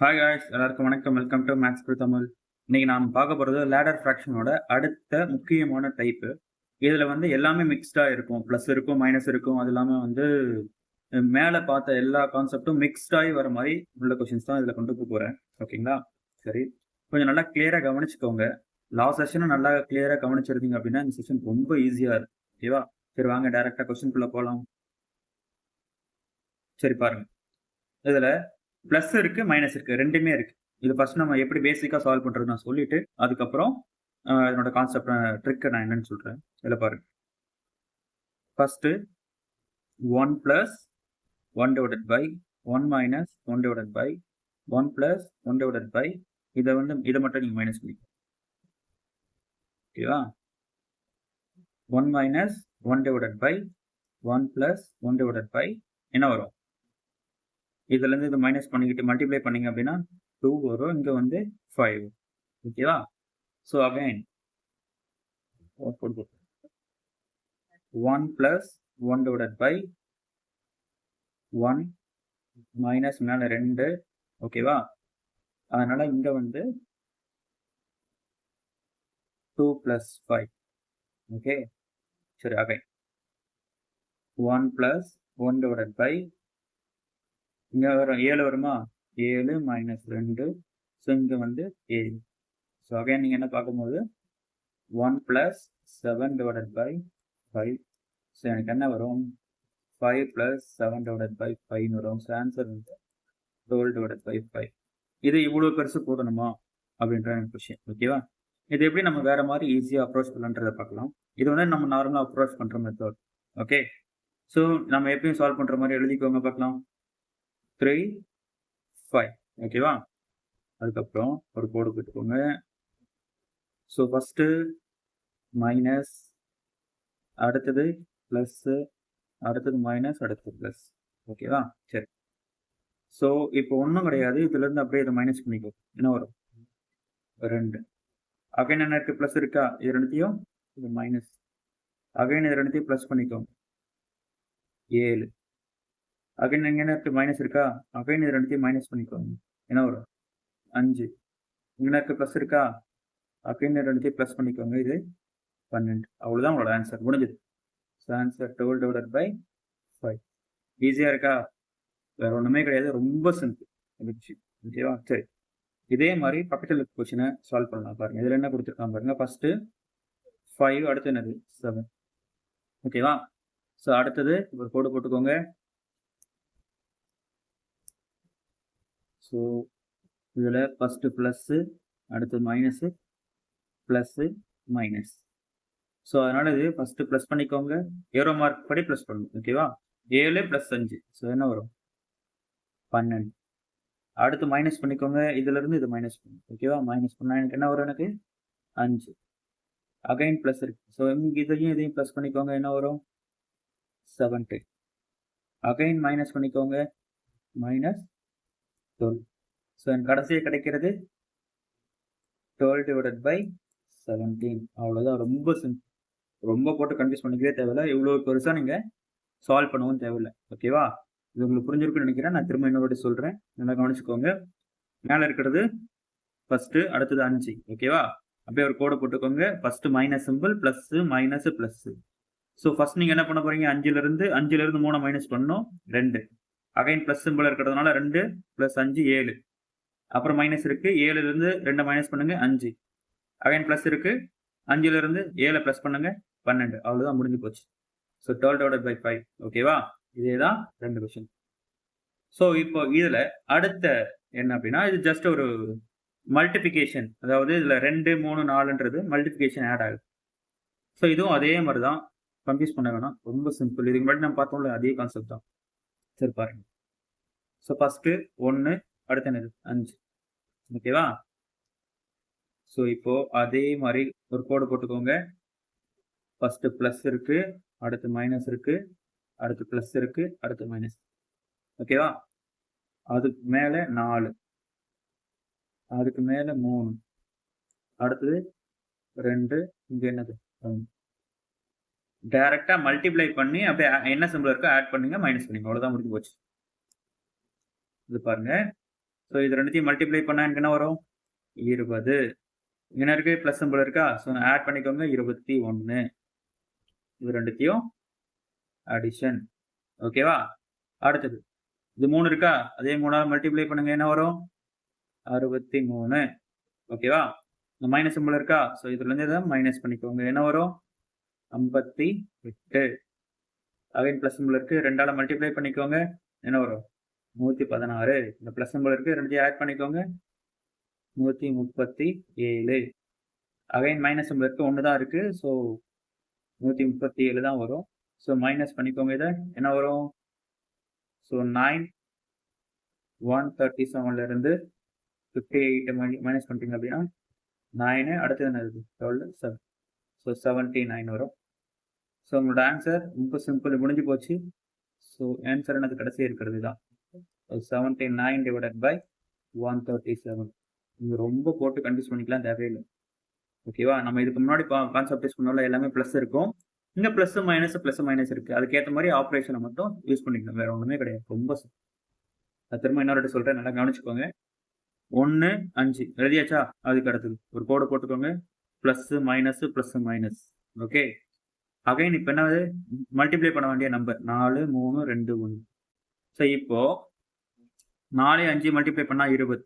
Hi ஹாய்ஸ் எல்லாருக்கும் வணக்கம். Welcome to maths to Tamil இன்னைக்கு நாம் பார்க்க போகிறது லேடர் ஃப்ராக்ஷனோட அடுத்த முக்கியமான டைப்பு இதில் வந்து எல்லாமே மிக்ஸ்டாக இருக்கும். ப்ளஸ் இருக்கும் மைனஸ் இருக்கும். அது இல்லாமல் வந்து மேலே பார்த்த எல்லா கான்செப்டும் மிக்ஸ்டாகி வர மாதிரி உள்ள கொஷின்ஸ் தான் இதில் கொண்டு போக போகிறேன் ஓகேங்களா சரி. கொஞ்சம் நல்லா கிளியராக கவனிச்சுக்கோங்க. லாஸ்ட் செஷனும் நல்லா கிளியராக கவனிச்சிருந்தீங்க அப்படின்னா இந்த செஷன் ரொம்ப ஈஸியாக இருக்கும். ஓகேவா சரி வாங்க டேரெக்டாக கொஸ்டின்குள்ளே போகலாம் சரி பாருங்கள் இதில் ப்ளஸ் இருக்குது மைனஸ் இருக்குது ரெண்டுமே இருக்குது இது ஃபஸ்ட் நம்ம எப்படி பேசிக்காக சால்வ் பண்ணுறது நான் சொல்லிவிட்டு அதுக்கப்புறம் இதனோட கான்செப்ட் ட்ரிக்கை நான் என்னன்னு சொல்கிறேன் இதில் பாருங்க. First one plus one divided by one minus one divided by one plus one divided by இதை வந்து இதை மட்டும் நீங்கள் மைனஸ் பண்ணிக்கோ ஓகேவா? One minus one divided by one plus one divided by என்ன வரும்? இதுலேருந்து இது மைனஸ் பண்ணிக்கிட்டு மல்டிப்ளை பண்ணிங்க அப்படின்னா டூ வரும். இங்கே வந்து ஃபைவ் ஓகேவா so again one plus one divided by one minus மேலே ரெண்டு. ஓகேவா அதனால் இங்கே வந்து டூ ப்ளஸ் ஃபைவ் ஓகே சரி again one plus one divided by இங்கே வரும் ஏழு வருமா? ஏழு மைனஸ் ரெண்டு. ஸோ இங்கே வந்து ஏழு. ஸோ அகைன் நீங்கள் என்ன பார்க்கும்போது? One plus seven divided by five so எனக்கு என்ன வரும்? Five plus seven divided by ஃபைவ்னு வரும். ஸோ ஆன்சர் வந்து டுவெல் டிவைடட் பை ஃபைவ் இது இவ்வளோ பெருசு போடணுமா அப்படின்ற எனக்கு கொஷின் ஓகேவா இது எப்படி நம்ம வேறு மாதிரி ஈஸியாக அப்ரோச் பண்ணலான்றதை பார்க்கலாம். இது வந்து நம்ம நார்மலாக அப்ரோச் பண்ணுற மெத்தட் ஓகே ஸோ நம்ம எப்பயும் சால்வ் பண்ணுற மாதிரி எழுதிக்கோங்க பார்க்கலாம். த்ரீ ஃபைவ் ஓகேவா அதுக்கப்புறம் ஒரு கோடு போட்டுக்கோங்க ஸோ ஃபஸ்ட்டு மைனஸ் அடுத்தது ப்ளஸ்ஸு அடுத்தது மைனஸ் அடுத்தது ப்ளஸ் ஓகேவா சரி. ஸோ இப்போ ஒன்றும் கிடையாது. இதுலேருந்து அப்படியே இதை மைனஸ் பண்ணிக்கோ. என்ன வரும்? ரெண்டு. அகைன் என்ன இருக்குது ப்ளஸ் இருக்கா? இது ரெண்டுத்தையும் இது மைனஸ் அகைன் இது ரெண்டுத்தையும் ப்ளஸ் பண்ணிக்கோங்க ஏழு. அகைன் இங்கே என்ன மைனஸ் இருக்கா? அகைன் இது ரெண்டுத்தையும் மைனஸ் பண்ணிக்கோங்க என்ன வரும்? அஞ்சு. இங்கே இருக்க? ப்ளஸ் இருக்கா? அகைன் இது ரெண்டுத்தையும் ப்ளஸ் பண்ணிக்கோங்க. இது பன்னெண்டு. அவ்வளோதான் உங்களோட ஆன்சர் முடிஞ்சது. So answer twelve divided by five ஈஸியாக இருக்கா? வேற ஒன்றுமே கிடையாது. ரொம்ப சிம்பிள் ஓகேவா? சரி. இதே மாதிரி பக்கத்தில் இருக்க கொஷினை சால்வ் பண்ணலாம் பாருங்கள் இதில் என்ன கொடுத்துருக்காங்க பாருங்கள் ஃபஸ்ட்டு ஃபைவ் அடுத்து என்னது? செவன் ஓகேவா? ஸோ அடுத்தது ஒரு கோடு போட்டுக்கோங்க. ஸோ இதில் ஃபஸ்ட்டு ப்ளஸ்ஸு அடுத்து மைனஸு ப்ளஸ்ஸு மைனஸ் ஸோ அதனால் இது ஃபஸ்ட்டு ப்ளஸ் பண்ணிக்கோங்க. ஏரோ மார்க் படி ப்ளஸ் பண்ணணும் ஓகேவா ஏழு ப்ளஸ் அஞ்சு. ஸோ என்ன வரும்? பன்னெண்டு. அடுத்து மைனஸ் பண்ணிக்கோங்க. இதுலேருந்து இது மைனஸ் பண்ணும் ஓகேவா மைனஸ் பண்ணால் எனக்கு என்ன வரும் எனக்கு? அஞ்சு. அகைன் ப்ளஸ் இருக்கு. ஸோ இதையும் இதையும் ப்ளஸ் பண்ணிக்கோங்க. என்ன வரும்? செவன்ட்டு அகைன் மைனஸ் பண்ணிக்கோங்க. மைனஸ் டுவெல் ஸோ எனக்கு கடைசியாக கிடைக்கிறது டுவெல் டிவைடட் பை செவன்டீன் அவ்வளோதான் ரொம்ப சிம்பிள் ரொம்ப போட்டு கன்ஃபியூஸ் பண்ணிக்கவே தேவையில்லை. இவ்வளோ பெருசாக நீங்கள் சால்வ் பண்ணவும் தேவையில்லை. ஓகேவா இது உங்களுக்கு புரிஞ்சிருக்குன்னு நினைக்கிறேன். நான் திரும்ப இன்னொரு சொல்கிறேன் நல்லா கவனிச்சுக்கோங்க. மேலே இருக்கிறது ஃபஸ்ட்டு அடுத்தது அஞ்சு. ஓகேவா அப்படியே ஒரு கோடை போட்டுக்கோங்க. First minus simple plus minus plus so first நீங்கள் என்ன பண்ண போகிறீங்க அஞ்சுலேருந்து அஞ்சுலேருந்து மூணு மைனஸ் பண்ணணும். ரெண்டு. அகைன் ப்ளஸ் சிம்பிள் இருக்கிறதுனால ரெண்டு ப்ளஸ் அஞ்சு ஏழு. அப்புறம் மைனஸ் இருக்குது ஏழுலேருந்து ரெண்டு மைனஸ் பண்ணுங்கள் அஞ்சு. அகைன் ப்ளஸ் இருக்குது அஞ்சுலேருந்து ஏழை ப்ளஸ் பண்ணுங்கள் பன்னெண்டு. அவ்வளோதான் முடிஞ்சு போச்சு. So twelve divided by five ஓகேவா இதே தான் ரெண்டு கொஷின் ஸோ இப்போ இதில் அடுத்த என்ன அப்படின்னா இது ஜஸ்ட் ஒரு மல்டிபிகேஷன் அதாவது இதில் ரெண்டு மூணு நாலுன்றது மல்டிபிகேஷன் ஆட் ஆகுது. ஸோ இதுவும் அதே மாதிரி தான் கன்ஃபியூஸ் பண்ண வேணாம். ரொம்ப சிம்பிள் இதுக்கு முன்னாடி நம்ம பார்த்தோம்ல அதே கான்செப்ட் தான். சரி பாருங்க. ஸோ ஃபஸ்ட்டு ஒன்று அடுத்து என்னது? அஞ்சு. ஓகேவா ஸோ இப்போ அதே மாதிரி ஒரு கோடு போட்டுக்கோங்க. ஃபஸ்ட்டு ப்ளஸ் இருக்குது அடுத்து மைனஸ் இருக்குது அடுத்து ப்ளஸ் இருக்குது அடுத்து மைனஸ் ஓகேவா அதுக்கு மேலே நாலு. அதுக்கு மேலே மூணு. அடுத்தது ரெண்டு இங்கே என்னது? டைரக்டா மல்டிப்ளை பண்ணி அப்படியே என்ன சிம்பிள் இருக்கோ ஆட் பண்ணுங்க மைனஸ் பண்ணுங்க. அவ்வளவுதான் முடிஞ்சு போச்சு. இது பாருங்க. ஸோ இது ரெண்டுத்தையும் மல்டிப்ளை பண்ணால் எனக்கு என்ன வரும்? இருபது. என்ன இருக்கு ப்ளஸ் சிம்பிள் இருக்கா? ஸோ ஆட் பண்ணிக்கோங்க இருபத்தி ஒன்று இது ரெண்டுத்தையும் அடிஷன் ஓகேவா அடுத்தது. இது மூணு இருக்கா? அதே மூணாவது மல்டிப்ளை பண்ணுங்க என்ன வரும்? அறுபத்தி மூணு. ஓகேவா இந்த மைனஸ் சிம்பிள் இருக்கா? ஸோ இதுலேருந்து இதை மைனஸ் பண்ணிக்கோங்க. என்ன வரும்? ஐம்பத்தி எட்டு. அகைன் ப்ளஸ் சிம்பிள் இருக்குது ரெண்டால் மல்டிப்ளை பண்ணிக்கோங்க. என்ன வரும்? நூற்றி பதினாறு. இந்த ப்ளஸ் சிம்பிள் இருக்குது ரெண்டையும் ஆட் பண்ணிக்கோங்க. நூற்றி முப்பத்தி ஏழு. அகைன் மைனஸ் சிம்பிள் இருக்குது ஒன்று தான் இருக்குது ஸோ நூற்றி முப்பத்தி ஏழு தான் வரும். ஸோ மைனஸ் பண்ணிக்கோங்க இதை. என்ன வரும்? ஸோ நைன் ஒன் தேர்ட்டி செவன்லேருந்து ஃபிஃப்டி எயிட் மைனஸ் பண்ணிட்டீங்க அப்படின்னா நைனு அடுத்தது என்னது? Twelve seven so seventy nine வரும். ஸோ உங்களோட ஆன்சர் ரொம்ப சிம்பிள் முடிஞ்சு போச்சு. ஸோ ஆன்சர் என்னது கடைசி இருக்கிறது தான். Seventy nine divided by one thirty seven நீங்கள் ரொம்ப போட்டு கன்ஃபியூஸ் பண்ணிக்கலாம் தேவையில்லை. ஓகேவா நம்ம இதுக்கு முன்னாடி கான்செப்ட் யூஸ் எல்லாமே ப்ளஸ் இருக்கும். இங்கே ப்ளஸ் மைனஸ் ப்ளஸ் மைனஸ் இருக்குது அதுக்கேற்ற மாதிரி ஆப்ரேஷனை மட்டும் யூஸ் பண்ணிக்கலாம். வேறு ஒன்றுமே கிடையாது. ரொம்ப அது திரும்ப இன்னொரு சொல்கிறேன் நல்லா கவனிச்சுக்கோங்க. ஒன்று அஞ்சு. எழுதியாச்சா? அதுக்கு அடுத்தது. ஒரு கோடு போட்டுக்கோங்க. Plus minus plus minus okay again இப்போ என்ன மல்டிப்ளை பண்ண வேண்டிய நம்பர் நாலு மூணு ரெண்டு ஒன்று. ஸோ இப்போ நாலு அஞ்சு மல்டிப்ளை பண்ணால் இருபது.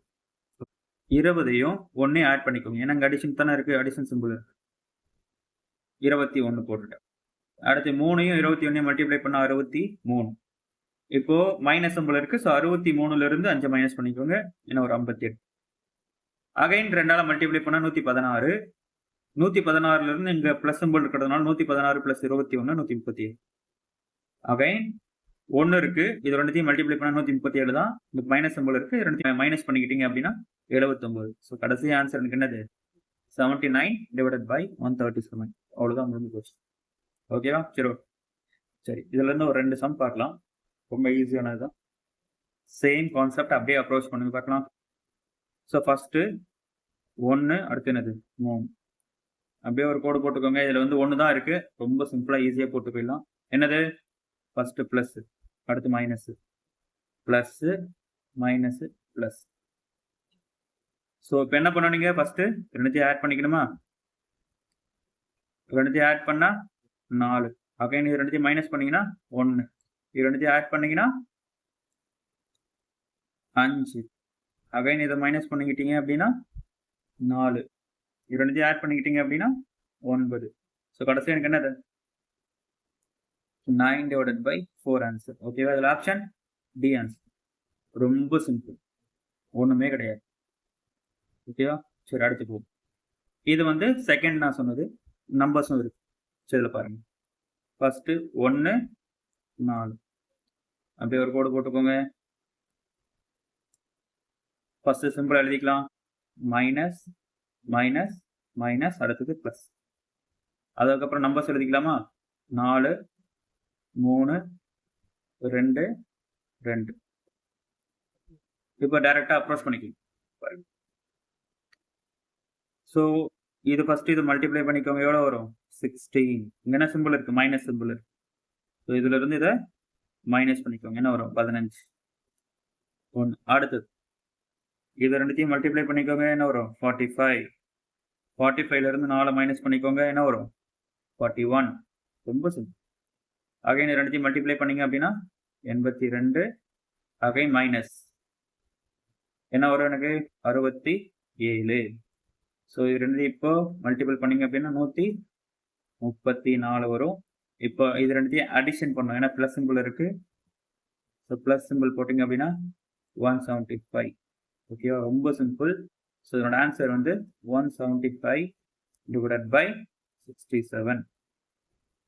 இருபதையும் ஒன்றையும் ஆட் பண்ணிக்கோங்க. ஏன்னா அங்கே அடிஷன் தானே இருக்குது அடிஷன் சிம்பிள் இருபத்தி ஒன்று போட்டுட்டேன். அடுத்து மூணையும் இருபத்தி ஒன்றையும் மல்டிப்ளை பண்ணால் அறுபத்தி மூணு. இப்போ மைனஸ் சிம்பிள் இருக்குது ஸோ அறுபத்தி மூணுலேருந்து அஞ்சு மைனஸ் பண்ணிக்கோங்க. ஏன்னா ஒரு ஐம்பத்தி எட்டு. அகைன் ரெண்டால மல்டிப்ளை பண்ணால் நூற்றி பதினாறு. நூற்றி பதினாறுலேருந்து இங்கே ப்ளஸ் சிம்பிள் இருக்கிறதுனால நூற்றி பதினாறு ப்ளஸ் இருபத்தி ஒன்று நூற்றி முப்பத்தி ஏழு. அகைன் ஒன்று இருக்குது இது ரெண்டுத்தையும் மல்டிப்ளை பண்ணா நூற்றி முப்பத்தி ஏழு தான். இந்த மைனஸ் சிம்பிள் இருக்குது ரெண்டுத்தையும் மைனஸ் பண்ணிக்கிட்டீங்க அப்படின்னா எழுபத்தொன்பது ஸோ கடைசி ஆன்சர் எனக்கு என்னது? Seventy nine divided by one thirty seven அவ்வளோதான் முடிஞ்சு போச்சு. ஓகேவா சரி சரி சரி இதுலேருந்து ஒரு ரெண்டு சம் பார்க்கலாம். ரொம்ப ஈஸியானது தான். சேம் கான்செப்ட் அப்படியே அப்ரோச் பண்ணுங்க பார்க்கலாம். ஸோ ஃபஸ்ட்டு ஒன்று அடுத்து என்னது? மூணு. அப்படியே ஒரு கோடு போட்டுக்கோங்க. இதில் வந்து ஒன்று தான் இருக்குது ரொம்ப சிம்பிளாக ஈஸியாக போட்டு போயிடலாம். என்னது? ஃபஸ்ட்டு ப்ளஸ்ஸு அடுத்து minus plus minus plus so இப்போ என்ன பண்ணணுங்க ஃபஸ்ட்டு ரெண்டுத்தையும் ஆட் பண்ணிக்கணுமா? ரெண்டுத்தையும் ஆட் பண்ணால் நாலு. அகைன் இது ரெண்டுத்தையும் மைனஸ் பண்ணிங்கன்னா ஒன்று இது ரெண்டுத்தையும் ஆட் பண்ணிங்கன்னா அஞ்சு. அகைன் இதை மைனஸ் பண்ணிக்கிட்டீங்க அப்படின்னா நாலு. இது ரெண்டுத்தையும் ஆட் பண்ணிக்கிட்டீங்க அப்படின்னா ஒன்பது. ஸோ கடைசி எனக்கு என்னது? Nine divided by four answer ஓகேவா இதில் ஆப்ஷன் டி ஆன்சர் ரொம்ப சிம்பிள் ஒன்றுமே கிடையாது. ஓகேவா சரி அடுத்து போகும் இது வந்து செகண்ட் நான் சொன்னது. நம்பர்ஸும் இருக்கு. சரி இதில் பாருங்க. ஃபஸ்ட்டு ஒன்று நாலு. அப்படியே ஒரு கோடு போட்டுக்கோங்க. ஃபஸ்ட்டு சிம்பிள் எழுதிக்கலாம். மைனஸ் மைனஸ் மைனஸ் அடுத்தது ப்ளஸ் அதுக்கப்புறம் நம்பர்ஸ் எழுதிக்கலாமா நாலு மூணு ரெண்டு ரெண்டு. இப்போ டைரெக்டாக அப்ரோச் பண்ணிக்கலாம். ஸோ இது ஃபர்ஸ்ட் இது மல்டிப்ளை பண்ணிக்கோங்க. எவ்வளோ வரும்? சிக்ஸ்டீன் இங்கே என்ன சிம்பிள் இருக்கு? மைனஸ் சிம்பிள் இருக்கு ஸோ இதுல இருந்து இதை மைனஸ் பண்ணிக்கோங்க. என்ன வரும்? பதினஞ்சு. ஒன்று அடுத்தது. இது ரெண்டுத்தையும் மல்டிப்ளை பண்ணிக்கோங்க என்ன வரும்? ஃபார்ட்டி ஃபைவ் ஃபார்ட்டி ஃபைவ்லேருந்து நாலு மைனஸ் பண்ணிக்கோங்க என்ன வரும்? ஃபார்ட்டி ஒன் ரொம்ப சிம்பிள் அகைன் ரெண்டுத்தையும் மல்டிப்ளை பண்ணீங்க அப்படின்னா எண்பத்தி ரெண்டு அகைன் மைனஸ் என்ன வரும் எனக்கு? அறுபத்தி ஏழு. ஸோ இது ரெண்டு இப்போ மல்டிபிள் பண்ணிங்க அப்படின்னா நூற்றி முப்பத்தி நாலு வரும். இப்போ இது ரெண்டுத்தையும் அடிஷன் பண்ணோம் ஏன்னா ப்ளஸ் சிம்பிள் இருக்குது ஸோ ப்ளஸ் சிம்பிள் போட்டிங்க அப்படின்னா ஒன் செவன்ட்டி ஃபைவ் ஓகேவா ரொம்ப சிம்பிள் ஸோ இதனோட ஆன்சர் வந்து one seventy five divided by sixty seven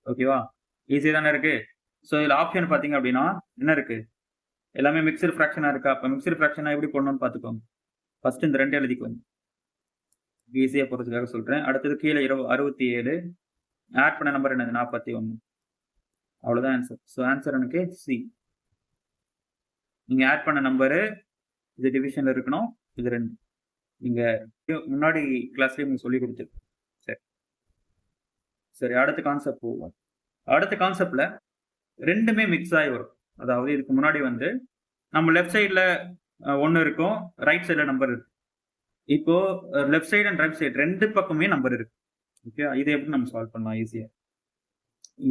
ஓகேவா ஈஸி தானே இருக்குது ஸோ இதில் ஆப்ஷன் பார்த்தீங்க அப்படின்னா என்ன இருக்குது எல்லாமே மிக்சர் ஃப்ராக்ஷனாக இருக்கா? அப்போ மிக்சர் ஃப்ராக்ஷனாக எப்படி போடணும்னு பார்த்துக்கோங்க. ஃபர்ஸ்ட் இந்த ரெண்டு எழுதிக்கோங்க. ஈஸியாக போகிறதுக்காக சொல்கிறேன் அடுத்தது கீழே இருபது அறுபத்தி ஏழு ஆட் பண்ண நம்பர் என்னது? நாற்பத்தி ஒன்று அவ்வளோதான் ஆன்சர் ஸோ ஆன்சர் எனக்கு சி நீங்கள் ஆட் பண்ண நம்பரு இது டிவிஷனில் இருக்கணும். இது ரெண்டு. நீங்கள் முன்னாடி கிளாஸ்லேயே உங்களுக்கு சொல்லி கொடுத்து. சரி. சரி அடுத்த கான்செப்ட் போவோம். அடுத்த கான்செப்டில் ரெண்டுமே மிக்ஸ் ஆகி வரும். அதாவது இதுக்கு முன்னாடி வந்து நம்ம லெஃப்ட் சைடில் ஒன்று இருக்கும். ரைட் சைடில் நம்பர் இருக்கு. இப்போ left side and right side ரெண்டு பக்கமே நம்பர் இருக்கு. ஓகே இதை எப்படி நம்ம சால்வ் பண்ணலாம்? ஈஸியாக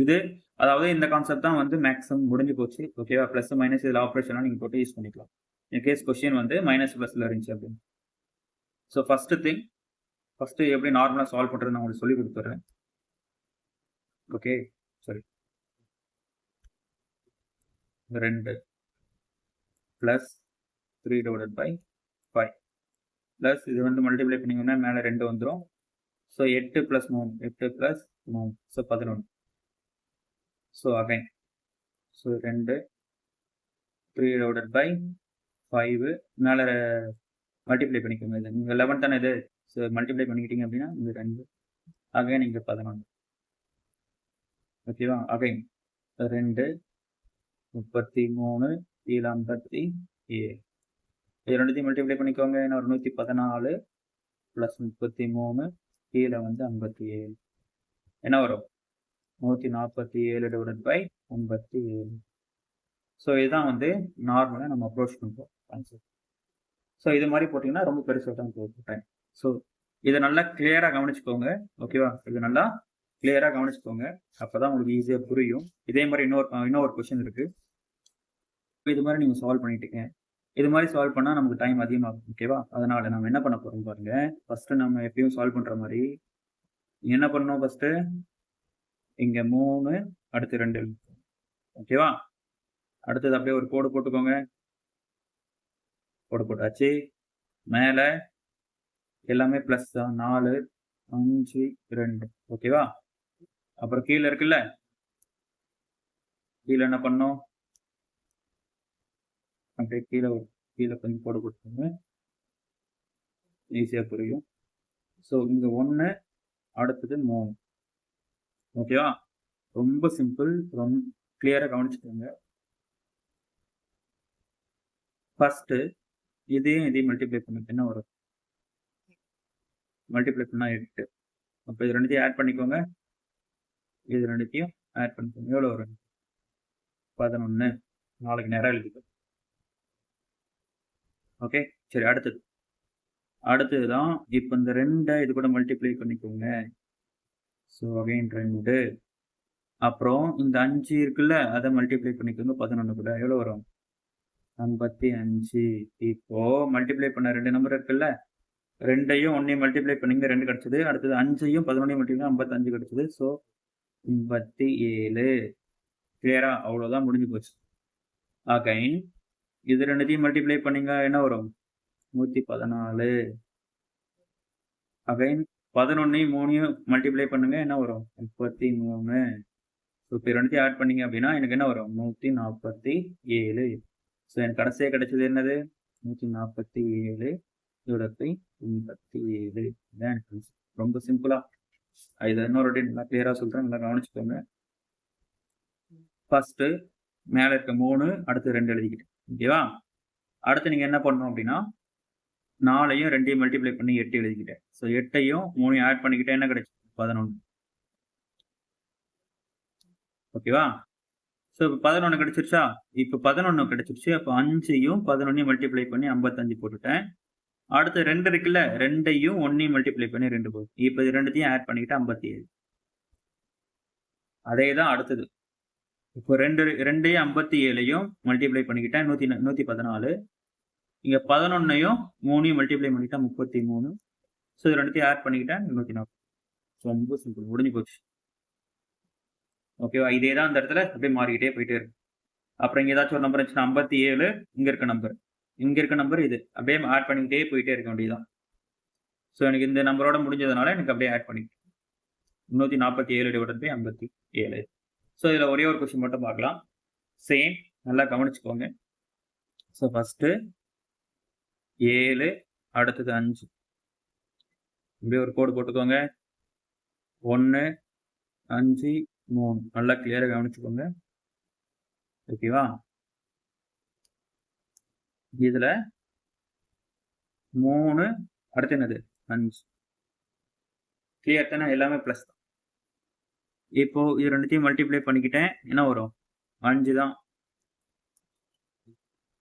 இது அதாவது இந்த கான்செப்ட் தான் வந்து மேக்ஸிமம் முடிஞ்சு போச்சு. ஓகேவா ப்ளஸ் மைனஸ் இதில் ஆப்ரேஷனாக நீங்கள் போட்டு யூஸ் பண்ணிக்கலாம். இன் கேஸ் கொஸ்டின் வந்து மைனஸ் ப்ளஸில் இருந்துச்சு அப்படின்னு ஸோ ஃபஸ்ட்டு திங் ஃபஸ்ட்டு எப்படி நார்மலாக சால்வ் பண்ணுறது நான் உங்களுக்கு சொல்லி கொடுத்துட்றேன் ஓகே சரி ரெண்டு plus three divided by five plus இது வந்து மல்டிப்ளை பண்ணிங்கன்னா மேலே ரெண்டு வந்துடும் ஸோ எட்டு ப்ளஸ் மூணு எட்டு ப்ளஸ் மூணு. ஸோ பதினொன்று ஸோ அகைன் ஸோ ரெண்டு த்ரீ டிவைடட் பை ஃபைவு மேலே மல்டிப்ளை பண்ணிக்கோங்க. இது நீங்கள் லெவன் தானே இது? ஸோ மல்டிப்ளை பண்ணிக்கிட்டீங்க அப்படின்னா இது ரெண்டு. அகைன் இங்கே பதினொன்று. ஓகேவா அகைன் ரெண்டு முப்பத்தி மூணு கீழே ஐம்பத்தி ஏழு. இது ரெண்டுத்தையும் மல்டிப்ளை பண்ணிக்கோங்க. என்ன ஒரு நூற்றி பதினாலு ப்ளஸ் முப்பத்தி மூணு கீழே வந்து ஐம்பத்தி ஏழு. என்ன வரும்? நூற்றி நாற்பத்தி ஏழு டிவைட் பை ஐம்பத்தி ஏழு. ஸோ இதுதான் வந்து நார்மலாக நம்ம அப்ரோச் பண்ணுறோம் ஸோ இது மாதிரி போட்டிங்கன்னா ரொம்ப பெருசாக தான் போட்டேன் ஸோ இதை நல்லா கிளியராக கவனிச்சுக்கோங்க ஓகேவா இது நல்லா கிளியராக கவனிச்சுக்கோங்க அப்போ தான் உங்களுக்கு ஈஸியாக புரியும். இதே மாதிரி இன்னொரு இன்னொரு கொஷின் இருக்குது இது மாதிரி நீங்கள் சால்வ் பண்ணிட்டீங்க. இது மாதிரி சால்வ் பண்ணால் நமக்கு டைம் அதிகமாகும் ஓகேவா அதனால் நம்ம என்ன பண்ண போகிறோம் பாருங்க. ஃபஸ்ட்டு நம்ம எப்பயும் சால்வ் பண்ணுற மாதிரி என்ன பண்ணோம் ஃபஸ்ட்டு இங்கே மூணு அடுத்து ரெண்டு ஓகேவா அடுத்தது அப்படியே ஒரு கோடு போட்டுக்கோங்க. போட போட்டாச்சு. மேலே எல்லாமே ப்ளஸ் தான். நாலு அஞ்சு ரெண்டு. ஓகேவா அப்புறம் கீழே இருக்குல்ல? கீழே என்ன பண்ணோம்? அப்படியே கீழே கீழே கொஞ்சம் போட கொடுத்துருங்க ஈஸியாக புரியும். ஸோ இங்கே ஒன்று அடுத்தது மூணு. ஓகேவா ரொம்ப சிம்பிள் ரொம்ப கிளியராக கவனிச்சுக்கோங்க. ஃபஸ்ட்டு இதையும் இதையும் மல்டிப்ளை பண்ண வரும் மல்டிப்ளை பண்ணால் எட்டு. அப்போ இது ரெண்டுத்தையும் ஆட் பண்ணிக்கோங்க. இது ரெண்டுத்தையும் ஆட் பண்ணிக்கோங்க. எவ்வளோ வரும்? பதினொன்று நாளைக்கு நேரம் எழுதிக்கோ. ஓகே சரி அடுத்தது. அடுத்தது தான் இப்போ இந்த ரெண்டை இது கூட மல்டிப்ளை பண்ணிக்கோங்க. ஸோ அகைன் ரெண்டு. அப்புறம் இந்த அஞ்சு இருக்குல்ல அதை மல்டிப்ளை பண்ணிக்கோங்க பதினொன்று கூட. எவ்வளோ வரும்? ஐம்பத்தி அஞ்சு. இப்போ மல்டிப்ளை பண்ண ரெண்டு நம்பர் இருக்குல்ல? ரெண்டையும் ஒன்றையும் மல்டிப்ளை பண்ணிங்க ரெண்டு கிடச்சிது. அடுத்தது அஞ்சையும் பதினொன்றையும் மல்டிப்ளை ஐம்பத்தஞ்சு கிடச்சிது. ஸோ ஐம்பத்தி ஏழு. கிளியரா அவ்வளோதான் முடிஞ்சு போச்சு. அகைன் இது ரெண்டுத்தையும் மல்டிப்ளை பண்ணிங்க என்ன வரும்? நூற்றி பதினாலு. அகைன் பதினொன்னையும் மூணையும் மல்டிப்ளை பண்ணுங்க என்ன வரும்? முப்பத்தி மூணு. ஸோ இப்போ ரெண்டுத்தையும் ஆட் பண்ணீங்க அப்படின்னா எனக்கு என்ன வரும்? நூற்றி நாற்பத்தி ஏழு. ஸோ எனக்கு கடைசியாக கிடைச்சது என்னது? நூற்றி நாற்பத்தி ஏழு இருபத்தி எண்பத்தி ஏழு. இதான் ரொம்ப சிம்பிளாக இதை இன்னொரு வாட்டி நல்லா கிளியராக சொல்கிறேன் நல்லா கவனிச்சுக்கோங்க. ஃபஸ்ட்டு மேலே இருக்க மூணு அடுத்து ரெண்டு எழுதிக்கிட்டேன். ஓகேவா அடுத்து நீங்கள் என்ன பண்ணணும் அப்படின்னா நாலையும் ரெண்டையும் மல்டிப்ளை பண்ணி எட்டு எழுதிக்கிட்டேன். ஸோ எட்டையும் மூணையும் ஆட் பண்ணிக்கிட்டே என்ன கிடைச்சு? பதினொன்று ஓகேவா ஸோ இப்போ பதினொன்று கிடச்சிருச்சா? இப்போ பதினொன்று கிடச்சிருச்சு. அப்போ அஞ்சையும் பதினொன்னையும் மல்டிப்ளை பண்ணி ஐம்பத்தஞ்சு போட்டுட்டேன். அடுத்து ரெண்டு இருக்குல்ல? ரெண்டையும் ஒன்றையும் மல்டிப்ளை பண்ணி ரெண்டு போகுது இப்போ இது ரெண்டுத்தையும் ஆட் பண்ணிக்கிட்டு ஐம்பத்தி ஏழு அதே தான் அடுத்தது. இப்போ ரெண்டு ரெண்டையும் ஐம்பத்தி ஏழையும் மல்டிப்ளை பண்ணிக்கிட்டேன் நூற்றி நூற்றி பதினாலு. இங்கே பதினொன்னையும் மூணையும் மல்டிப்ளை பண்ணிக்கிட்டேன் முப்பத்தி மூணு. ஸோ இது ரெண்டுத்தையும் ஆட் பண்ணிக்கிட்டேன் நூற்றி நாற்பது ரொம்ப சிம்பிள் முடிஞ்சு போச்சு. ஓகேவா இதே தான் அந்த இடத்துல அப்படியே மாறிக்கிட்டே போயிட்டே இருக்கு. அப்புறம் இங்கே ஏதாச்சும் ஒரு நம்பர் இருந்துச்சுன்னா ஐம்பத்தி ஏழு இங்கே இருக்க நம்பர் இங்கே இருக்க நம்பர் இது. அப்படியே ஆட் பண்ணிக்கிட்டே போயிட்டே இருக்க வேண்டியதான் ஸோ எனக்கு இந்த நம்பரோட முடிஞ்சதுனால எனக்கு அப்படியே ஆட் பண்ணிக்கிட்டேன் முந்நூற்றி நாற்பத்தி ஏழு டிவைட் பை ஐம்பத்தி ஏழு ஸோ இதில் ஒரே ஒரு கொஸ்டின் மட்டும் பார்க்கலாம். சேம் நல்லா கவனிச்சுக்கோங்க. ஸோ ஃபஸ்ட்டு ஏழு அடுத்தது அஞ்சு. இப்படியே ஒரு கோடு போட்டுக்கோங்க. ஒன்று அஞ்சு மூணு நல்லா கிளியராக கவனிச்சுக்கோங்க. ஓகேவா இதில் மூணு அடுத்து என்னது? அஞ்சு. கிளியர் தானே? எல்லாமே ப்ளஸ் தான். இப்போ இது ரெண்டுத்தையும் மல்டிப்ளை பண்ணிக்கிட்டேன். என்ன வரும்? அஞ்சு தான்.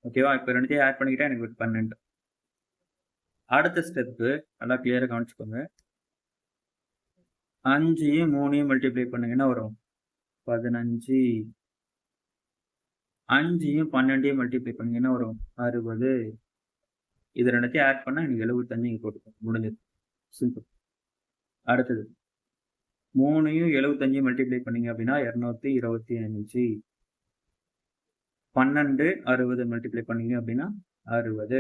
ஓகேவா இப்போ ரெண்டுத்தையும் ஆட் பண்ணிக்கிட்டேன். எனக்கு பன்னெண்டு. அடுத்த ஸ்டெப்பு நல்லா கிளியராக கவனிச்சுக்கோங்க. அஞ்சையும் மூணையும் மல்டிப்ளை பண்ணுங்கன்னா வரும்? பதினஞ்சு. அஞ்சையும் பன்னெண்டையும் மல்டிப்ளை பண்ணீங்கன்னா வரும்? அறுபது. இது ரெண்டத்தையும் ஆட் பண்ணால் எனக்கு எழுபத்தஞ்சு இங்கே போட்டுக்கோங்க முடிஞ்சது. சிம்பிள் அடுத்தது. மூணையும் எழுபத்தஞ்சையும் மல்டிப்ளை பண்ணீங்க அப்படின்னா இரநூத்தி இருபத்தி அஞ்சு. பன்னெண்டு அறுபது மல்டிப்ளை பண்ணீங்க அப்படின்னா அறுபது.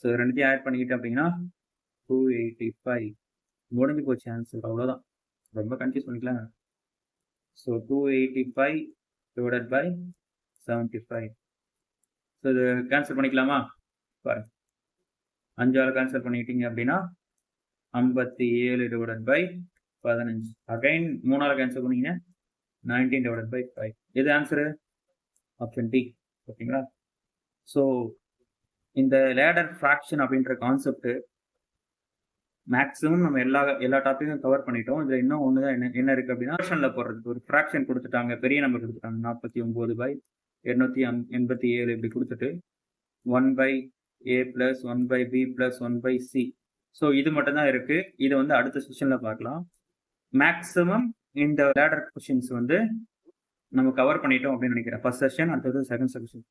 ஸோ ரெண்டுத்தையும் ஆட் பண்ணிக்கிட்டு அப்படின்னா டூ எயிட்டி ஃபைவ் முடிஞ்சு போச்சு ஆன்சர் அவ்வளோதான் ரொம்ப கன்ஃபியூஸ் பண்ணிக்கலாம். So two eighty five divided by seventy five so இது கேன்சல் பண்ணிக்கலாமா? பாருங்க. அஞ்சால் கேன்சல் பண்ணிக்கிட்டீங்க அப்படின்னா ஐம்பத்தி ஏழு டிவைடட் பை பதினஞ்சு. அகைன் மூணால் கேன்சல் பண்ணீங்கன்னா நைன்டீன் டிவைடட் பை ஃபைவ் எது ஆன்சரு ஆப்ஷன் டி ஓகேங்களா? ஸோ இந்த லேடர் ஃப்ராக்ஷன் அப்படின்ற கான்செப்ட் மேக்ஸிமம் நம்ம எல்லா எல்லா டாப்பிக்கும் கவர் பண்ணிட்டோம். இதில் இன்னும் ஒன்று தான் என்ன என்ன இருக்குது அப்படின்னா ஃப்ராக்ஷனில் போடுறது ஒரு ஃப்ராக்ஷன் கொடுத்துட்டாங்க. பெரிய நம்பர் கொடுத்துட்டாங்க. நாற்பத்தி ஒம்பது பை எண்ணூற்றி அம் எண்பத்தி ஏழு இப்படி கொடுத்துட்டு one by A plus one by B plus one by C so இது மட்டும் தான் இருக்குது இதை வந்து அடுத்த செஷனில் பார்க்கலாம். மேக்ஸிமம் இந்த லேடர் கொஷின்ஸ் வந்து நம்ம கவர் பண்ணிட்டோம் அப்படின்னு நினைக்கிறேன். ஃபர்ஸ்ட் செஷன் அடுத்தது செகண்ட் செஷன்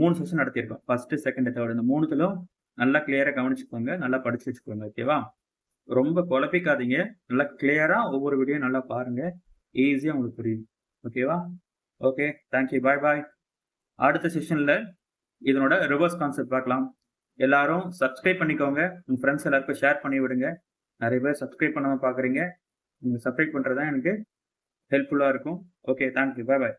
மூணு செஷன் நடத்தியிருக்கோம். ஃபர்ஸ்ட் செகண்ட் தேர்ட் இந்த மூணுத்திலும் நல்லா கிளியராக கவனிச்சுக்கோங்க நல்லா படிச்சு வச்சுக்கோங்க ஓகேவா ரொம்ப குழப்பிக்காதீங்க. நல்லா கிளியராக ஒவ்வொரு வீடியோ நல்லா பாருங்க. ஈஸியாக உங்களுக்கு புரியும் ஓகேவா ஓகே தேங்க்யூ பாய் பாய் அடுத்த செஷனில் இதனோட ரிவர்ஸ் கான்செப்ட் பார்க்கலாம். எல்லாரும் சப்ஸ்கிரைப் பண்ணிக்கோங்க. உங்கள் ஃப்ரெண்ட்ஸ் எல்லாருக்கும் ஷேர் பண்ணி விடுங்க. நிறைய பேர் சப்ஸ்கிரைப் பண்ணாமல் பார்க்குறீங்க நீங்கள் சப்ஸ்கிரைப் பண்ணுறது தான் எனக்கு ஹெல்ப்ஃபுல்லாக இருக்கும். ஓகே தேங்க்யூ பாய் பாய்